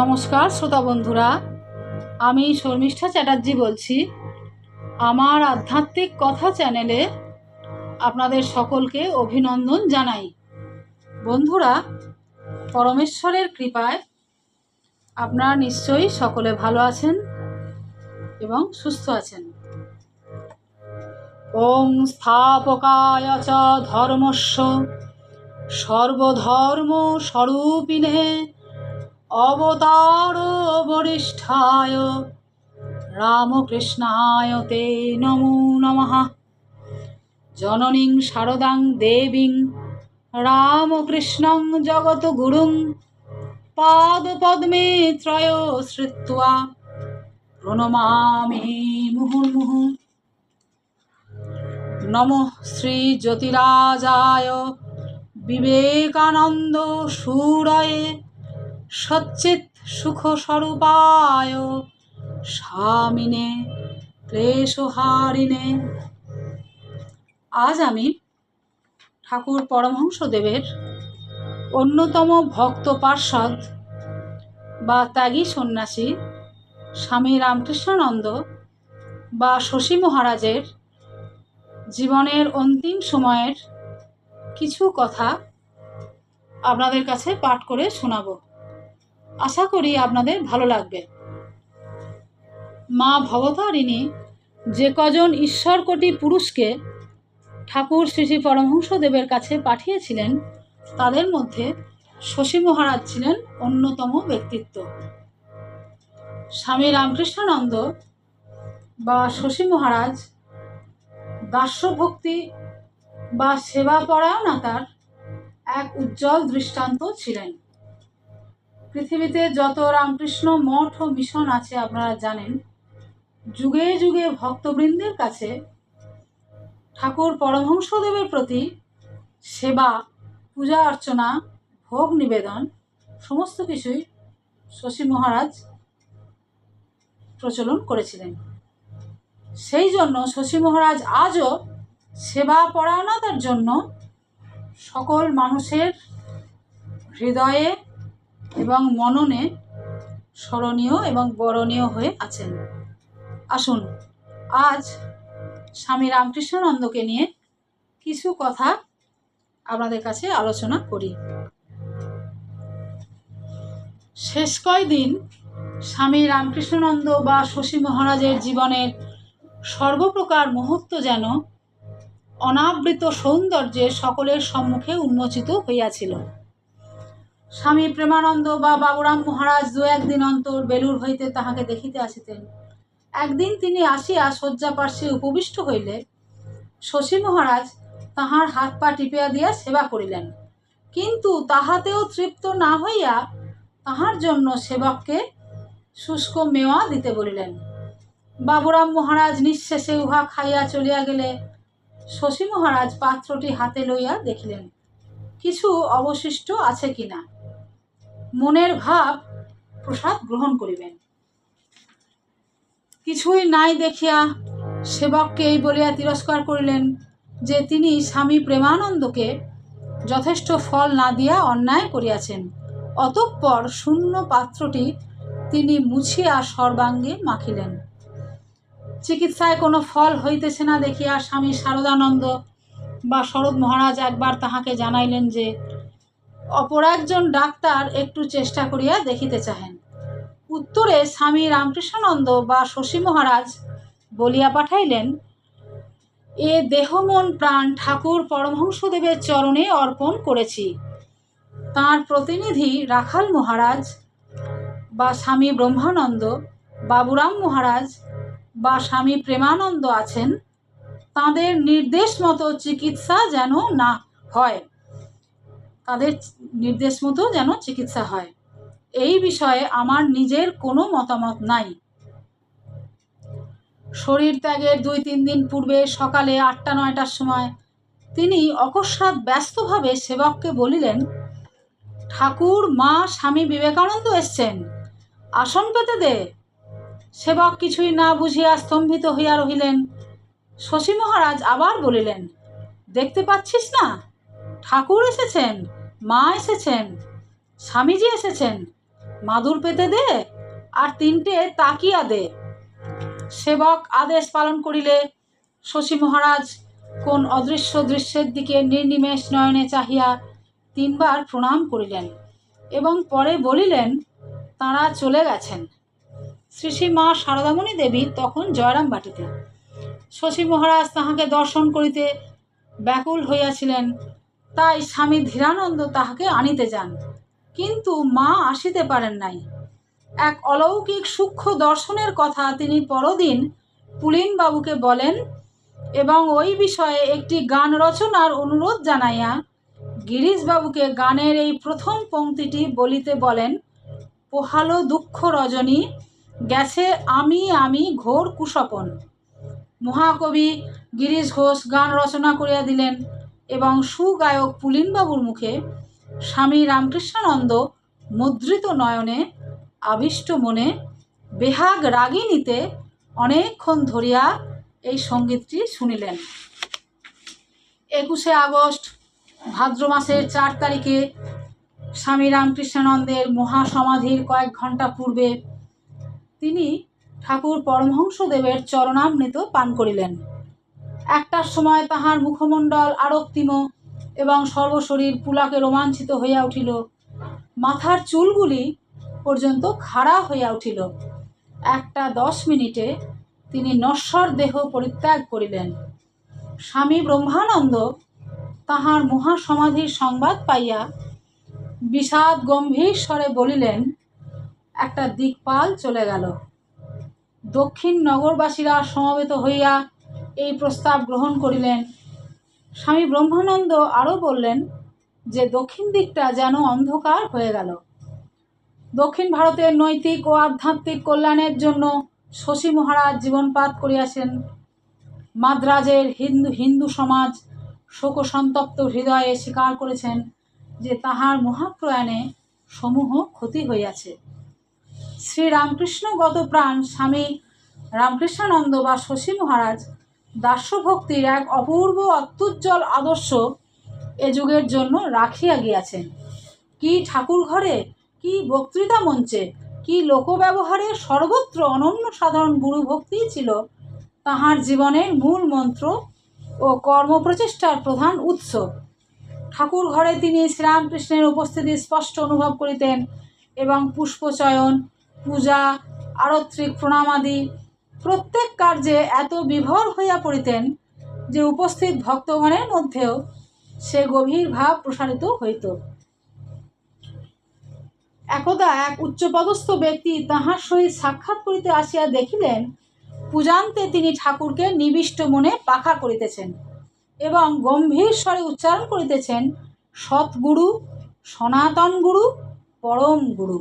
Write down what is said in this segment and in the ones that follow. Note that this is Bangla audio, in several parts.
নমস্কার, শ্রোতা বন্ধুরা। আমি শর্মিষ্ঠা চ্যাটার্জি বলছি। আমার আধ্যাত্মিক কথা চ্যানেলে আপনাদের সকলকে অভিনন্দন জানাই। বন্ধুরা, পরমেশ্বরের কৃপায় আপনারা নিশ্চয়ই সকলে ভালো আছেন এবং সুস্থ আছেন। ওং স্থাপকায় চ ধর্মস্য সর্বধর্ম স্বরূপিণে অবতার বরিষ্ঠায়। রামকৃষ্ণায় তে নমো নমঃ। জননীং শারদাং দেবীং রামকৃষ্ণং জগৎগুরুং পাদপদ্মে ত্রয় শ্রিত্বা প্রণমামি মুহুর্মুহু। নমঃ শ্রী জ্যোতিরাজায়। বিবেকানন্দ সুরয়ে। সচ্চিৎ সুখস্বরূপায় স্বামিনে ক্লেশহারিণে। আজ আমি ঠাকুর পরমহংসদেবের অন্যতম ভক্ত পার্ষদ বা ত্যাগী সন্ন্যাসী স্বামী রামকৃষ্ণানন্দ বা শশী মহারাজের জীবনের অন্তিম সময়ের কিছু কথা আপনাদের কাছে পাঠ করে শোনাবো। আশা করি আপনাদের ভালো লাগবে। মা ভবতারিণী যে কজন ঈশ্বরকোটি পুরুষকে ঠাকুর শ্রী শ্রী পরমহংসদেবের কাছে পাঠিয়েছিলেন, তাদের মধ্যে শশী মহারাজ ছিলেন অন্যতম ব্যক্তিত্ব। স্বামী রামকৃষ্ণানন্দ বা শশী মহারাজ দাস্যভক্তি বা সেবা পরায়ণতার এক উজ্জ্বল দৃষ্টান্ত ছিলেন। পৃথিবীতে যত রামকৃষ্ণ মঠ ও মিশন আছে আপনারা জানেন, যুগে যুগে ভক্তবৃন্দের কাছে ঠাকুর পরমহংসদেবের প্রতি সেবা, পূজা অর্চনা, ভোগ নিবেদন সমস্ত কিছুই শশী মহারাজ প্রচলন করেছিলেন। সেই জন্য শশী মহারাজ আজও সেবা পরায়ণতার জন্য সকল মানুষের হৃদয়ে এবং মননে স্মরণীয় এবং বরণীয় হয়ে আছেন। আসুন, আজ স্বামী রামকৃষ্ণানন্দকে নিয়ে কিছু কথা আপনাদের কাছে আলোচনা করি। শেষ কয়দিন স্বামী রামকৃষ্ণানন্দ বা শশী মহারাজের জীবনের সর্বপ্রকার মুহূর্ত যেন অনাবৃত সৌন্দর্যে সকলের সম্মুখে উন্মোচিত হইয়াছিল। স্বামী প্রেমানন্দ বা বাবুরাম মহারাজ দু একদিন অন্তর বেলুর হইতে তাহাকে দেখিতে আসিতেন। একদিন তিনি আসিয়া শয্যা পার্শ্বে উপবিষ্ট হইলে, শশী মহারাজ তাহার হাত পা টিপিয়া দিয়া সেবা করিলেন। কিন্তু তাহাতেও তৃপ্ত না হইয়া তাহার জন্য সেবককে শুষ্ক মেওয়া দিতে বলিলেন। বাবুরাম মহারাজ নিঃশেষে উহা খাইয়া চলিয়া গেলে, শশী মহারাজ পাত্রটি হাতে লইয়া দেখিলেন, কিছু অবশিষ্ট আছে কিনা? মনের ভাব প্রসাদ গ্রহণ করিবেন। কিছুই নাই দেখিয়া সেবককে এই বলিয়া তিরস্কার করিলেন যে তিনি স্বামী প্রেমানন্দকে যথেষ্ট ফল না দিয়া অন্যায় করিয়াছেন। অতঃপর শূন্য পাত্রটি তিনি মুছিয়া সর্বাঙ্গে মাখিলেন। চিকিৎসায় কোনো ফল হইতেছে না দেখিয়া স্বামী শারদানন্দ বা শরৎ মহারাজ একবার তাহাকে জানাইলেন যে অপর একজন ডাক্তার একটু চেষ্টা করিয়া দেখিতে চাহেন। উত্তরে স্বামী রামকৃষ্ণানন্দ বা শশী মহারাজ বলিয়া পাঠাইলেন, এ দেহ মন প্রাণ ঠাকুর পরমহংসদেবের চরণে অর্পণ করেছি। তাঁর প্রতিনিধি রাখাল মহারাজ বা স্বামী ব্রহ্মানন্দ, বাবুরাম মহারাজ বা স্বামী প্রেমানন্দ আছেন। তাদের নির্দেশ মতো চিকিৎসা যেন না হয়। তাদের নির্দেশ মতো যেন চিকিৎসা হয়। এই বিষয়ে আমার নিজের কোনো মতামত নাই। শরীর ত্যাগের দুই তিন দিন পূর্বে সকালে আটটা, নয়টার সময় তিনি অকস্মাৎ ব্যস্তভাবে সেবককে বলিলেন, ঠাকুর, মা, স্বামী বিবেকানন্দ এসছেন। আসন পেতে দে। সেবক কিছুই না বুঝিয়া স্তম্ভিত হইয়া রহিলেন। শশী মহারাজ আবার বলিলেন, দেখতে পাচ্ছিস না? ঠাকুর এসেছেন, মা এসেছেন, স্বামীজি এসেছেন, মাদুর পেতে দে আর তিনটে তাকিয়া দে। সেবক আদেশ পালন করিলে শশী মহারাজ কোন অদৃশ্য দৃশ্যের দিকে নির্নিমেষ নয়নে চাহিয়া তিনবার প্রণাম করিলেন এবং পরে বলিলেন, তাঁরা চলে গেছেন। শ্রী শ্রী মা শারদামণি দেবী তখন জয়রাম বাটিতে। শশী মহারাজ তাহাকে দর্শন করিতে ব্যাকুল হইয়াছিলেন তাই স্বামী ধীরানন্দ তাহাকে আনিতে যান। কিন্তু মা আসিতে পারেন নাই। এক অলৌকিক সূক্ষ্ম দর্শনের কথা তিনি পরদিন পুলিনবাবুকে বলেন এবং ওই বিষয়ে একটি গান রচনার অনুরোধ জানাইয়া গিরিশবাবুকে গানের এই প্রথম পংক্তিটি বলিতে বলেন, পোহালো দুঃখ রজনী, গেছে আমি আমি ঘোর কুসপন মহাকবি গিরিশ ঘোষ গান রচনা করিয়া দিলেন। এবং সুগায়ক পুলিনবাবুর মুখে স্বামী রামকৃষ্ণানন্দ মুদ্রিত নয়নে আবিষ্ট মনে বেহাগ রাগিনীতে অনেকক্ষণ ধরিয়া এই সঙ্গীতটি শুনিলেন। একুশে আগস্ট, ভাদ্র মাসের চার তারিখে স্বামী রামকৃষ্ণানন্দের মহাসমাধির কয়েক ঘণ্টা পূর্বে তিনি ঠাকুর পরমহংসদেবের চরণামৃত পান করিলেন। একটার সময় তাহার মুখমণ্ডল আরক্তিম এবং সর্বশরীর পুলাকে রোমাঞ্চিত হইয়া উঠিল। মাথার চুলগুলি পর্যন্ত খাড়া হইয়া উঠিল। একটা দশ মিনিটে তিনি নশ্বর দেহ পরিত্যাগ করিলেন। স্বামী ব্রহ্মানন্দ তাহার মহাসমাধির সংবাদ পাইয়া বিষাদ গম্ভীর স্বরে বলিলেন, একটা দিকপাল চলে গেল। দক্ষিণ নগরবাসীরা সমবেত হইয়া এই প্রস্তাব গ্রহণ করিলেন। স্বামী ব্রহ্মানন্দ আরও বললেন যে, দক্ষিণ দিকটা যেন অন্ধকার হয়ে গেল। দক্ষিণ ভারতের নৈতিক ও আধ্যাত্মিক কল্যাণের জন্য শশী মহারাজ জীবনপাত করিয়াছেন। মাদ্রাজের হিন্দু হিন্দু সমাজ শোকসন্তপ্ত হৃদয়ে স্বীকার করেছেন যে, তাহার মহাপ্রয়াণে সমূহ ক্ষতি হইয়াছে। শ্রী রামকৃষ্ণগত প্রাণ স্বামী রামকৃষ্ণানন্দ বা শশী মহারাজ দাস্যভক্তির এক অপূর্ব অত্যুজ্জ্বল আদর্শ এ যুগের জন্য রাখিয়া গিয়াছেন। কি ঠাকুর ঘরে, কি বক্তৃতা মঞ্চে, কি লোকব্যবহারে সর্বত্র অনন্য সাধারণ গুরুভক্তি ছিল, তাহার জীবনের মূল মন্ত্র ও কর্মপ্রচেষ্টার প্রধান উৎস। ঠাকুর ঘরে তিনি শ্রীরামকৃষ্ণের উপস্থিতি স্পষ্ট অনুভব করিতেন এবং পুষ্পচয়ন, পূজা, আরত্রিক প্রণামাদি প্রত্যেক কার্যে এত বিভোর হইয়া পড়িতেন যে উপস্থিত ভক্তগণের মধ্যেও সে গভীর ভাব প্রসারিত হইত। একদা এক উচ্চপদস্থ ব্যক্তি তাহার সহিত সাক্ষাৎ করিতে আসিয়া দেখিলেন, পূজান্তে তিনি ঠাকুরকে নিবিষ্ট মনে পাখা করিতেছেন এবং গম্ভীর স্বরে উচ্চারণ করিতেছেন, সৎগুরু, সনাতন গুরু, পরম গুরু।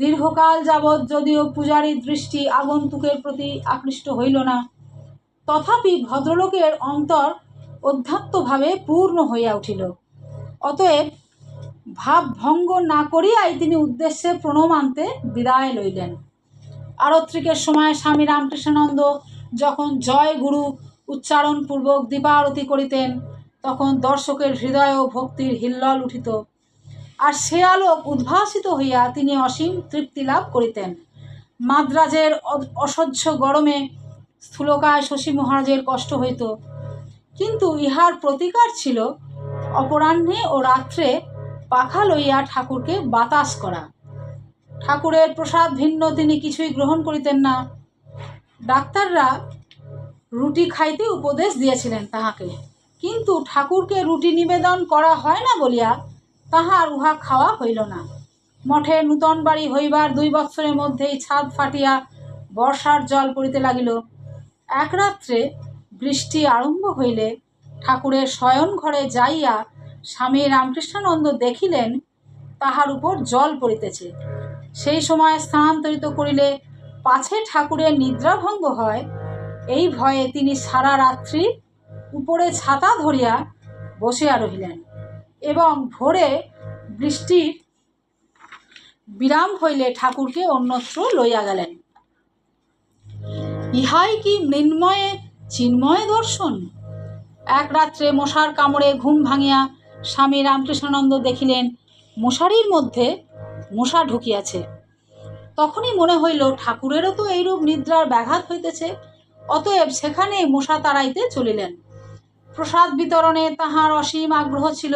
দীর্ঘকাল যাবৎ যদিও পূজারীর দৃষ্টি আগন্তুকের প্রতি আকৃষ্ট হইল না, তথাপি ভদ্রলোকের অন্তর অধ্যাত্মভাবে পূর্ণ হইয়া উঠিল। অতএব ভাব ভঙ্গ না করিয়াই তিনি উদ্দেশ্যে প্রণম আনতে বিদায় লইলেন। আরত্রিকের সময় স্বামী রামকৃষ্ণানন্দ যখন জয় গুরু উচ্চারণপূর্বক দীপারতি করিতেন, তখন দর্শকের হৃদয় ও ভক্তির হিল্লল উঠিত। আর সে আলোক উদ্ভাসিত হইয়া তিনি অসীম তৃপ্তি লাভ করিতেন। মাদ্রাজের অসহ্য গরমে স্থূলকায় শশী মহারাজের কষ্ট হইত। কিন্তু ইহার প্রতিকার ছিল অপরাহ্নে ও রাত্রে পাখা লইয়া ঠাকুরকে বাতাস করা। ঠাকুরের প্রসাদ ভিন্ন তিনি কিছুই গ্রহণ করিতেন না। ডাক্তাররা রুটি খাইতে উপদেশ দিয়েছিলেন তাহাকে। কিন্তু ঠাকুরকে রুটি নিবেদন করা হয় না বলিয়া তাহার উহা খাওয়া হইল না। মঠে নূতন বাড়ি হইবার দুই বৎসরের মধ্যেই ছাদ ফাটিয়া বর্ষার জল পড়িতে লাগিল। এক রাত্রে বৃষ্টি আরম্ভ হইলে ঠাকুরের শয়ন ঘরে যাইয়া স্বামী রামকৃষ্ণানন্দ দেখিলেন, তাহার উপর জল পড়িতেছে। সেই সময় স্থানান্তরিত করিলে পাছে ঠাকুরের নিদ্রাভঙ্গ হয়। এই ভয়ে তিনি সারা রাত্রি উপরে ছাতা ধরিয়া বসিয়া রহিলেন। এবং ভোরে বৃষ্টির বিরাম হইলে ঠাকুরকে অন্যত্র লইয়া গেলেন। ইহাই কি মৃন্ময়ে চিন্ময় দর্শন? এক রাত্রে মশার কামড়ে ঘুম ভাঙিয়া স্বামী রামকৃষ্ণানন্দ দেখিলেন, মশারির মধ্যে মশা ঢুকিয়াছে। তখনই মনে হইল, ঠাকুরেরও তো এইরূপ নিদ্রার ব্যাঘাত হইতেছে, অতএব সেখানে মশা তাড়াইতে চলিলেন। প্রসাদ বিতরণে তাহার অসীম আগ্রহ ছিল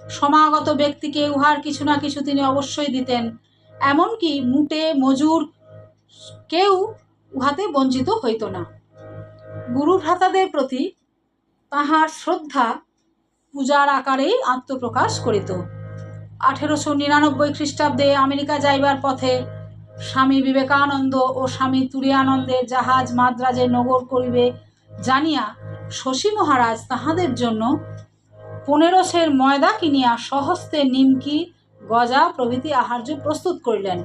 সমাগত ব্যক্তিকে উহার কিছু না কিছু তিনি অবশ্যই দিতেন। এমনকি মুটে, মজুর কেউ উহাতে বঞ্চিত হইত না। গুরু ভ্রাতাদের প্রতি তাহার শ্রদ্ধা পূজার আকারেই আত্মপ্রকাশ করিত। আঠেরোশো নিরানব্বই খ্রিস্টাব্দে আমেরিকা যাইবার পথে স্বামী বিবেকানন্দ ও স্বামী তুরিয়ানন্দের জাহাজ মাদ্রাজে নগর করিবে জানিয়া শশী মহারাজ তাহাদের জন্য পনেরো সের ময়দা কিনিয়া সহস্তে নিমকি, গজা প্রভৃতি আহার্য প্রস্তুত করিলেন।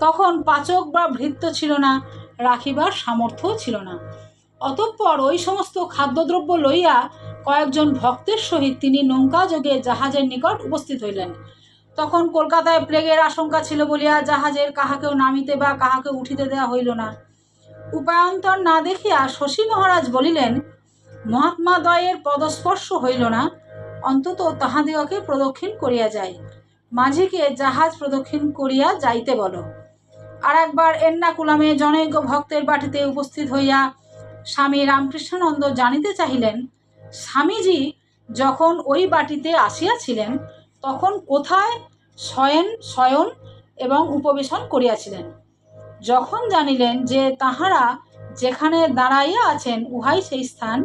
তখন পাচক বা ভৃত্য ছিল না, রাখিবার সামর্থ্য ছিল না। অতঃপর ওই সমস্ত খাদ্যদ্রব্য লইয়া কয়েকজন ভক্তের সহিত তিনি নৌকা যোগে জাহাজের নিকট উপস্থিত হইলেন। তখন কলকাতায় প্লেগের আশঙ্কা ছিল বলিয়া জাহাজের কাহাকেও নামিতে বা কাহাকে উঠিতে দেওয়া হইল না। উপায়ন্তর না দেখিয়া শশী মহারাজ বলিলেন মহাত্মা দ্বয়ের পদস্পর্শ হইল না অন্তত তাহাদিগকে প্রদক্ষিণ করিয়া যায় মাঝিকে জাহাজ প্রদক্ষিণ করিয়া যাইতে বলো। আর একবার এন্নাকুলামে জনৈক ভক্তের বাটিতে উপস্থিত হইয়া স্বামী রামকৃষ্ণানন্দ জানিতে চাহিলেন, স্বামীজি, যখন ওই বাটিতে আসিয়াছিলেন, তখন কোথায় শয়ন শয়ন এবং উপবেশন করিয়াছিলেন? যখন জানিলেন যে তাহারা যেখানে দাঁড়াইয়া আছেন, উহাই সেই স্থান,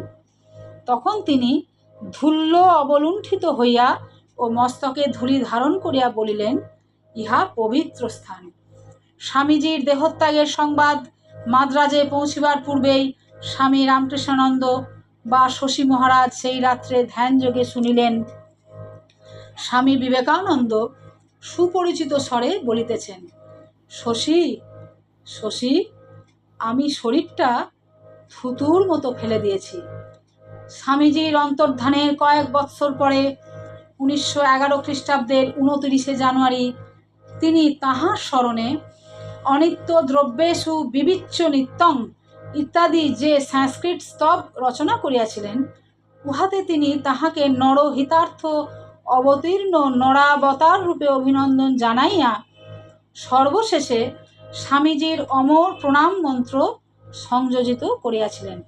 তখন তিনি ধুল্য অবলুণ্ঠিত হইয়া ও মস্তকে ধূলি ধারণ করিয়া বলিলেন, ইহা পবিত্র স্থান। স্বামীজির দেহত্যাগের সংবাদ মাদ্রাজে পৌঁছিবার পূর্বেই স্বামী রামকৃষ্ণানন্দ বা শশী মহারাজ সেই রাত্রে ধ্যান যোগে শুনিলেন। স্বামী বিবেকানন্দ সুপরিচিত স্বরে বলিতেছেন, শশী শশী, আমি শরীরটা থুতুর মতো ফেলে দিয়েছি। স্বামীজির অন্তর্ধানের কয়েক বৎসর পরে উনিশশো এগারো খ্রিস্টাব্দের উনতিরিশে জানুয়ারি তিনি তাহার স্মরণে অনিত্য দ্রব্যেষু বিবিচ্য নিত্যং ইত্যাদি যে সংস্কৃত স্তব রচনা করিয়াছিলেন, উহাতে তিনি তাহাকে নরহিতার্থ অবতীর্ণ নরাবতার রূপে অভিনন্দন জানাইয়া সর্বশেষে স্বামীজির অমর প্রণাম মন্ত্র সংযোজিত করিয়াছিলেন।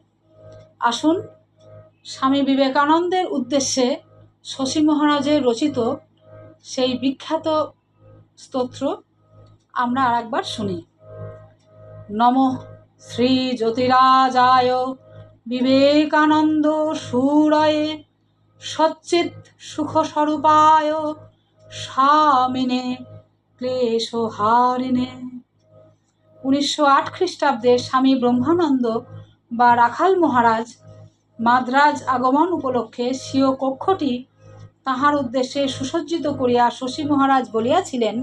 আসুন স্বামী বিবেকানন্দের উদ্দেশ্যে শশী মহারাজের রচিত সেই বিখ্যাত স্তোত্র আমরা আর একবার শুনি। নম শ্রী জ্যোতিরাজায় বিবেকানন্দ সুরয়ে সচ্চিত সুখস্বরূপায় স্বামিনে ক্লেশহারিণে। উনিশশো আট খ্রিস্টাব্দে স্বামী ব্রহ্মানন্দ বা রাখাল মহারাজ মাদ্রাজ আগমন উপলক্ষে স্বীয় কক্ষটি তাহার উদ্দেশ্যে সুসজ্জিত করিয়া শশী মহারাজ বলিয়াছিলেন,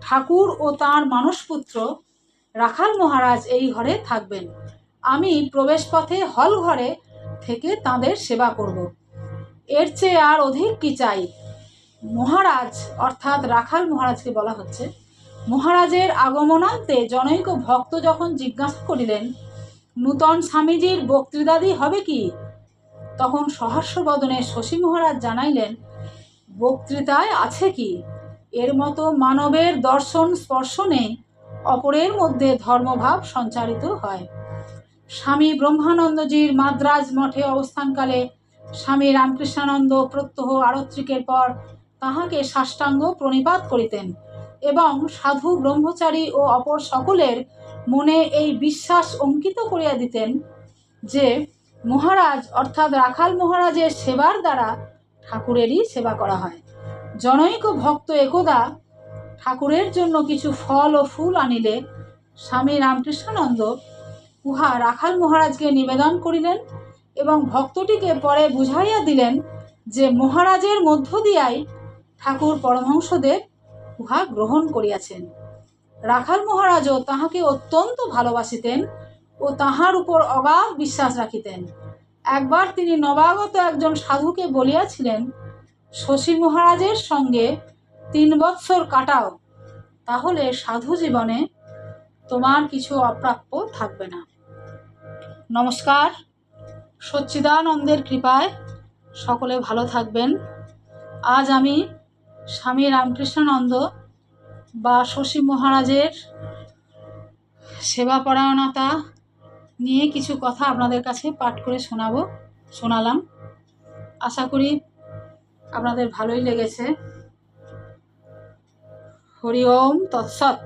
ঠাকুর ও তাঁর মানসপুত্র, রাখাল মহারাজ এই ঘরে থাকবেন। আমি প্রবেশপথে হল ঘরে থেকে তাদের সেবা করব। এর চেয়ে আর অধিক কি চাই? মহারাজ, অর্থাৎ রাখাল মহারাজকে বলা হচ্ছে, মহারাজের আগমনান্তে জনৈক ভক্ত যখন জিজ্ঞাসা করিলেন নূতন স্বামীজির বক্তৃতাদি হবে কি? তখন সহস্র বদনে শশী মহারাজ জানাইলেন, বক্তৃতায় আছে কি? এর মতো মানবের দর্শন স্পর্শ নেই, অপরের মধ্যে ধর্মভাব সঞ্চারিত হয়। স্বামী ব্রহ্মানন্দজির মাদ্রাজ মঠে অবস্থানকালে স্বামী রামকৃষ্ণানন্দ প্রত্যহ আরত্রিকের পর তাহাকে সাষ্টাঙ্গ প্রণিপাত করিতেন এবং সাধু ব্রহ্মচারী ও অপর সকলের মনে এই বিশ্বাস অঙ্কিত করিয়া দিতেন যে মহারাজ, অর্থাৎ রাখাল মহারাজের সেবার দ্বারা ঠাকুরেরই সেবা করা হয়। জনৈক ভক্ত একদা ঠাকুরের জন্য কিছু ফল ও ফুল আনিলে স্বামী রামকৃষ্ণানন্দ উহা রাখাল মহারাজকে নিবেদন করিলেন এবং ভক্তটিকে পরে বুঝাইয়া দিলেন যে মহারাজের মধ্য দিয়াই ঠাকুর পরমহংসদেব উহা গ্রহণ করিয়াছেন। রাখাল মহারাজও তাহাকে অত্যন্ত ভালোবাসিতেন ও তাহার উপর অগাধ বিশ্বাস রাখিতেন। একবার তিনি নবাগত একজন সাধুকে বলিয়াছিলেন, শশী মহারাজের সঙ্গে তিন বৎসর কাটাও, তাহলে সাধু জীবনে তোমার কিছু অপ্রাপ্য থাকবে না। নমস্কার, সচ্চিদানন্দের কৃপায় সকলে ভালো থাকবেন। আজ আমি স্বামী রামকৃষ্ণানন্দ বা শশী মহারাজের সেবাপরায়ণতা নিয়ে কিছু কথা আপনাদের কাছে পাঠ করে শোনাবো, শোনালাম। আশা করি আপনাদের ভালোই লেগেছে। হরি ওম, তৎসৎ।